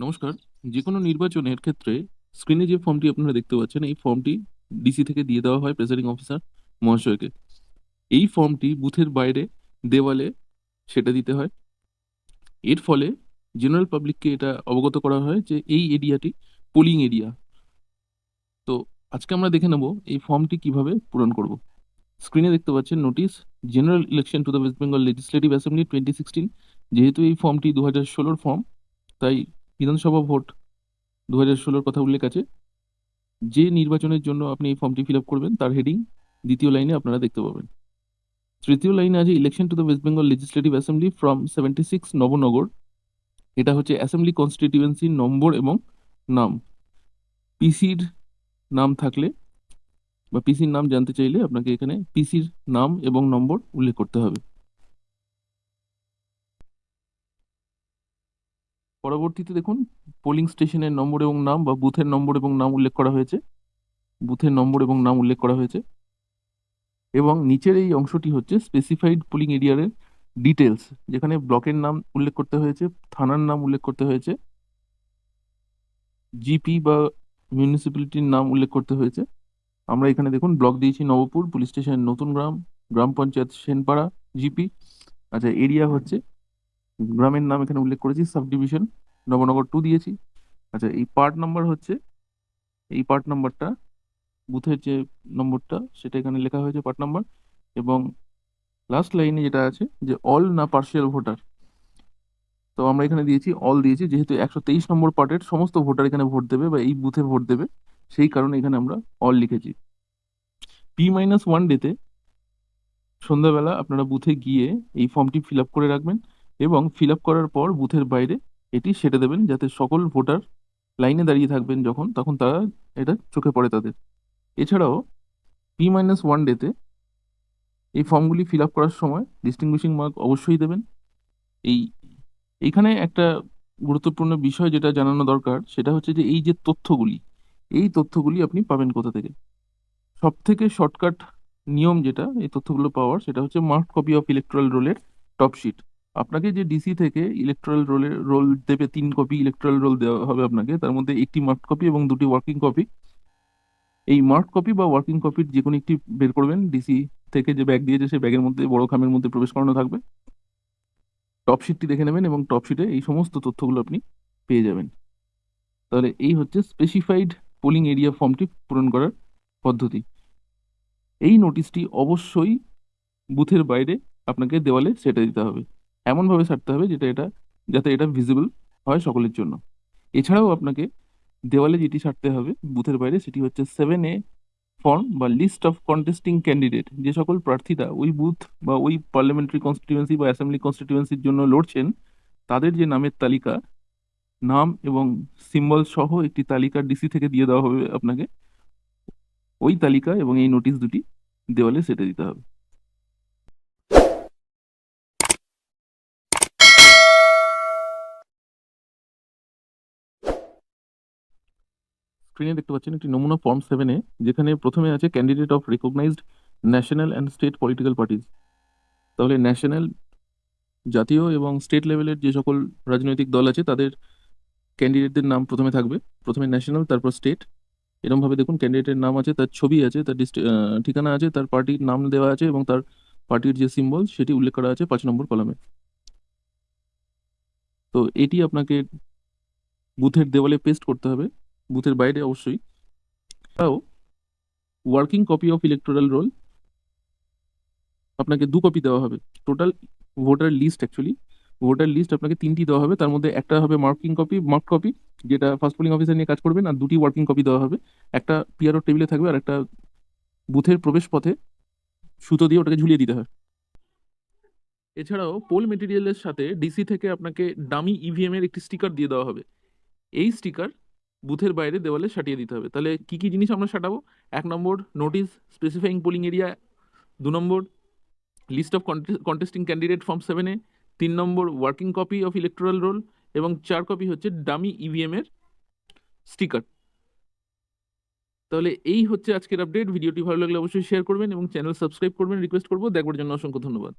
নমস্কার। যে কোনো নির্বাচনের ক্ষেত্রে স্ক্রিনে যে ফর্মটি আপনারা দেখতে পাচ্ছেন, এই ফর্মটি ডিসি থেকে দিয়ে দেওয়া হয় প্রেসাইডিং অফিসার মহাশয়কে। এই ফর্মটি বুথের বাইরে দেওয়ালে সেটা দিতে হয়। এর ফলে জেনারেল পাবলিককে এটা অবগত করা হয় যে এই এরিয়াটি পোলিং এরিয়া তো আজকে আমরা দেখে নেব এই ফর্মটি কীভাবে পূরণ করব। স্ক্রিনে দেখতে পাচ্ছেন notice general election to the West Bengal legislative assembly twenty sixteen যেহেতু এই ফর্মটি দু হাজার ষোলোর ফর্ম তাই বিধানসভা ভোট দু হাজার ষোলোর কথা উল্লেখ আছে। যে নির্বাচনের জন্য আপনি এই ফর্মটি ফিল আপ করবেন, তার হেডিং দ্বিতীয় লাইনে আপনারা দেখতে পাবেন। তৃতীয় লাইনে আছে election to the West Bengal legislative assembly from seventy six Nabanagar. এটা হচ্ছে অ্যাসেম্বলি কনস্টিটিউয়েন্সির নম্বর এবং নাম। পিসির নাম থাকলে বা পিসির নাম জানতে চাইলে আপনাকে এখানে পিসির নাম এবং নম্বর উল্লেখ করতে হবে। পরবর্তীতে দেখুন পোলিং স্টেশনের নম্বর এবং নাম বা বুথের নম্বর এবং নাম উল্লেখ করা হয়েছে। বুথের নম্বর এবং নাম উল্লেখ করা হয়েছে। এবং নিচের এই অংশটি হচ্ছে স্পেসিফাইড পোলিং এরিয়ার ডিটেলস যেখানে ব্লকের নাম উল্লেখ করতে হয়েছে, থানার নাম উল্লেখ করতে হয়েছে জিপি বা মিউনিসিপ্যালিটির নাম উল্লেখ করতে হয়েছে। আমরা এখানে দেখুন ব্লক দিয়েছি নবপুর পুলিশ স্টেশন নতুন গ্রাম গ্রাম পঞ্চায়েত সেনপাড়া জিপি আচ্ছা এরিয়া হচ্ছে গ্রামের নাম এখানে উল্লেখ করেছি সাব ডিভিশন নবনগর টু দিয়েছি। আচ্ছা এই পার্ট নাম্বার হচ্ছে, এই পার্ট নাম্বারটা বুথের যে নম্বরটা সেটা এখানে লেখা হয়েছে পার্ট নাম্বার এবং লাস্ট লাইনে যেটা আছে, যে অল না পার্শিয়াল ভোটার তো আমরা এখানে দিয়েছি অল দিয়েছি, যেহেতু একশো তেইশ নম্বর পার্টের সমস্ত ভোটার এখানে ভোট দেবে বা এই বুথে ভোট দেবে, সেই কারণে এখানে আমরা অল লিখেছি। পি মাইনাস ওয়ান ডেতে সন্ধ্যাবেলা আপনারা বুথে গিয়ে এই ফর্মটি ফিল আপ করে রাখবেন। এবং ফিল আপ করার পর বুথের বাইরে এটি সেটে দেবেন যাতে সকল ভোটার লাইনে দাঁড়িয়ে থাকবেন যখন, তখন তারা এটা চোখে পড়ে তাদের। এছাড়াও পি মাইনাস ওয়ান ডেতে এই ফর্মগুলি ফিল আপ করার সময় ডিস্টিংগুইশিং মার্ক অবশ্যই দেবেন। এই এইখানে একটা গুরুত্বপূর্ণ বিষয় যেটা জানানো দরকার, সেটা হচ্ছে যে এই যে তথ্যগুলি, এই তথ্যগুলি আপনি পাবেন কোথা থেকে? সব থেকে শর্টকাট নিয়ম যেটা এই তথ্যগুলো পাওয়ার, সেটা হচ্ছে মার্ক কপি অফ ইলেকট্রাল রোলের টপ শিট আপনাকে যে ডিসি থেকে ইলেকট্রাল রোলের রোল দেবে, তিন কপি ইলেকট্রাল রোল দেওয়া হবে আপনাকে, তার মধ্যে একটি মার্ক কপি এবং দুটি ওয়ার্কিং কপি এই মার্ক কপি বা ওয়ার্কিং কপির যে কোনো একটি বের করবেন ডিসি থেকে যে ব্যাগ দিয়েছে, সেই ব্যাগের মধ্যে, বড় খামের মধ্যে প্রবেশ করানো থাকবে। টপ শিটটি দেখে নেবেন এবং টপ শিটে এই সমস্ত তথ্যগুলো আপনি পেয়ে যাবেন। তাহলে এই হচ্ছে স্পেসিফাইড পোলিং এরিয়া ফর্মটি পূরণ করার পদ্ধতি। এই নোটিশটি অবশ্যই বুথের বাইরে আপনাকে দেওয়ালে সেটে দিতে হবে। এমনভাবে সারতে হবে যেটা এটা, যাতে এটা ভিজিবল হয় সকলের জন্য। এছাড়াও আপনাকে দেওয়ালে যেটি সারতে হবে, বুথের বাইরে, সেটি হচ্ছে সেভেন এ ফর্ম বা লিস্ট অফ কন্টেস্টিং ক্যান্ডিডেট যে সকল প্রার্থীরা ওই বুথ বা ওই পার্লামেন্টারি কনস্টিটিউয়েন্সি বা অ্যাসেম্বলি কনস্টিটিউয়েন্সির জন্য লড়ছেন, তাদের যে নামের তালিকা, নাম এবং সিম্বল সহ একটি তালিকা ডিসি থেকে দিয়ে দেওয়া হবে আপনাকে। ওই তালিকা এবং এই নোটিশ দুটি দেওয়ালে সেটে দিতে হবে। স্ক্রিনে দেখতে পাচ্ছেন একটি নমুনা ফর্ম সেভেনে যেখানে প্রথমে আছে candidate of recognized national and state political parties তাহলে ন্যাশনাল জাতীয় এবং স্টেট লেভেলের যে সকল রাজনৈতিক দল আছে, তাদের ক্যান্ডিডেটদের নাম প্রথমে থাকবে। প্রথমে ন্যাশনাল তারপর স্টেট এরমভাবে দেখুন ক্যান্ডিডেটের নাম আছে, তার ছবি আছে, তার ঠিকানা আছে, তার পার্টির নাম দেওয়া আছে এবং তার পার্টির যে সিম্বল সেটি উল্লেখ করা আছে পাঁচ নম্বর কলামে তো এটি আপনাকে বুথের দেওয়ালে পেস্ট করতে হবে। বুথের বাইরে অবশ্যই। তাও working copy of electoral roll আপনাকে দু কপি দেওয়া হবে। Total voter list actually voter list আপনাকে তিনটি দেওয়া হবে। তার মধ্যে একটা হবে মার্কিং কপি মার্ক কপি যেটা ফার্স্ট পোলিং অফিসার নিয়ে কাজ করবেন, আর দুটি ওয়ার্কিং কপি দেওয়া হবে। একটা পিআরও টেবিলে থাকবে, আর একটা বুথের প্রবেশ পথে সুতো দিয়ে ওটাকে ঝুলিয়ে দিতে হয়। এছাড়াও পোল মেটেরিয়ালের সাথে ডিসি থেকে আপনাকে ডামি ইভিএম এর একটি স্টিকার দিয়ে দেওয়া হবে। এই স্টিকার বুথের বাইরে দেওয়ালে সাটিয়ে দিতে হবে। তাহলে কি কি জিনিস আমরা সাটাবো? এক নম্বর নোটিস স্পেসিফাইং পোলিং এরিয়া দু নম্বর list of contesting candidate form সেভেনে তিন নম্বর working copy of electoral roll এবং চার কপি হচ্ছে ডামি ইভিএম এর স্টিকার তাহলে এই হচ্ছে আজকের আপডেট ভিডিওটি ভালো লাগলে অবশ্যই শেয়ার করবেন এবং চ্যানেল সাবস্ক্রাইব করবেন। রিকোয়েস্ট করব। দেখবার জন্য অসংখ্য ধন্যবাদ।